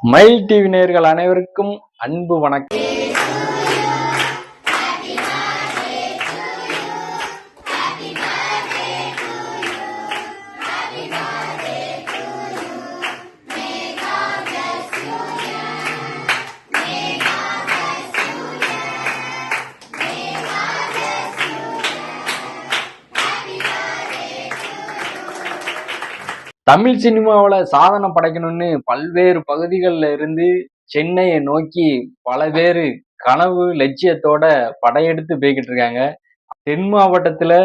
மயில் டிவி அனைவருக்கும் அன்பு வணக்கம். தமிழ் சினிமாவில் சாதனை படைக்கணும்னு பல்வேறு பகுதிகளில் இருந்து சென்னையை நோக்கி பல பேர் கனவு லட்சியத்தோட படையெடுத்து போய்கிட்டு இருக்காங்க. தென் மாவட்டத்தில்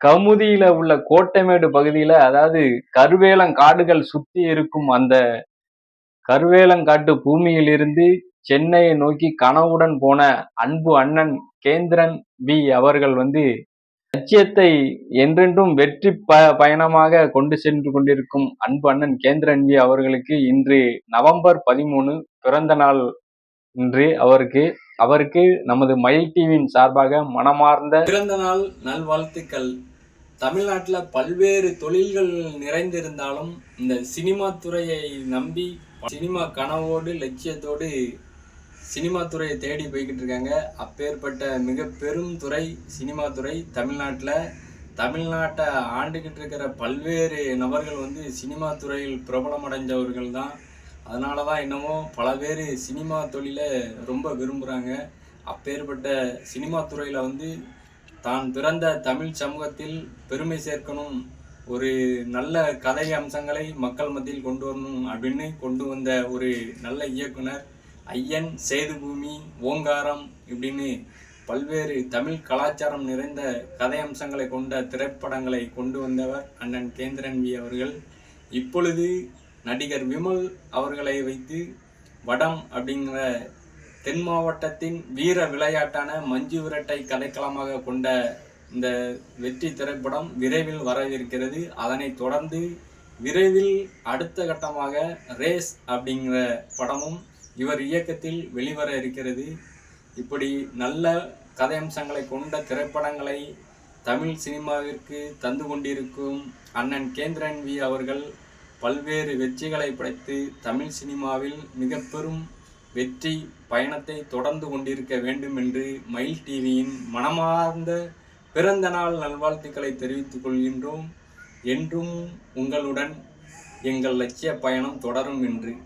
கமுதியில் உள்ள கோட்டைமேடு பகுதியில் அதாவது கருவேலங்காடுகள் சுற்றி இருக்கும் அந்த கருவேலங்காட்டு பூமியிலிருந்து சென்னையை நோக்கி கனவுடன் போன அன்பு அண்ணன் கேந்திரன் பி அவர்கள் வந்து லட்சியத்தை என்றென்றும் வெற்றி ப பயணமாக கொண்டு சென்று கொண்டிருக்கும் அன்பு அண்ணன் கேந்திரன் அவர்களுக்கு இன்று நவம்பர் பதிமூணு பிறந்த நாள் இன்று அவருக்கு அவருக்கு நமது மயில் டிவியின் சார்பாக மனமார்ந்த பிறந்த நாள் நல்வாழ்த்துக்கள். தமிழ்நாட்டில் பல்வேறு தொழில்கள் நிறைந்திருந்தாலும் இந்த சினிமா துறையை நம்பி சினிமா கனவோடு லட்சியத்தோடு சினிமா துறையை தேடி போய்கிட்டு இருக்காங்க. அப்பேற்பட்ட மிக பெரும் துறை சினிமா துறை தமிழ்நாட்டில். தமிழ்நாட்டை ஆண்டுகிட்டு இருக்கிற பல்வேறு நபர்கள் வந்து சினிமா துறையில் பிரபலமடைஞ்சவர்கள் தான் அதனால தான் என்னமோ பல பேர் சினிமா தொழிலை ரொம்ப விரும்புகிறாங்க அப்பேற்பட்ட சினிமா துறையில் வந்து தான் பிறந்த தமிழ் சமூகத்தில் பெருமை சேர்க்கணும் ஒரு நல்ல கதை அம்சங்களை மக்கள் மத்தியில் கொண்டு வரணும் அப்படின்னு கொண்டு வந்த ஒரு நல்ல இயக்குனர் ஐயன் சேதுபூமி ஓங்காரம் இப்படின்னு பல்வேறு தமிழ் கலாச்சாரம் நிறைந்த கதை அம்சங்களை கொண்ட திரைப்படங்களை கொண்டு வந்தவர் அண்ணன் கேந்திரன் வி அவர்கள். இப்பொழுது நடிகர் விமல் அவர்களை வைத்து வடம் அப்படிங்கிற தென் மாவட்டத்தின் வீர விளையாட்டான மஞ்சு விரட்டை கதைக்களமாக கொண்ட இந்த வெற்றி திரைப்படம் விரைவில் வரவிருக்கிறது. அதனைத் தொடர்ந்து விரைவில் அடுத்த கட்டமாக ரேஸ் அப்படிங்கிற படமும் இவர் இயக்கத்தில் வெளிவர இருக்கிறது. இப்படி நல்ல கதை அம்சங்களை கொண்ட திரைப்படங்களை தமிழ் சினிமாவிற்கு தந்து கொண்டிருக்கும் அண்ணன் கேந்திரன் வி அவர்கள் பல்வேறு வெற்றிகளை படைத்து தமிழ் சினிமாவில் மிக பெரும் வெற்றி பயணத்தை தொடர்ந்து கொண்டிருக்க வேண்டும் என்று மயில் டிவியின் மனமார்ந்த பிறந்த நாள் நல்வாழ்த்துக்களை தெரிவித்துக் கொள்கின்றோம். என்றும் உங்களுடன் எங்கள் லட்சிய பயணம் தொடரும் என்று.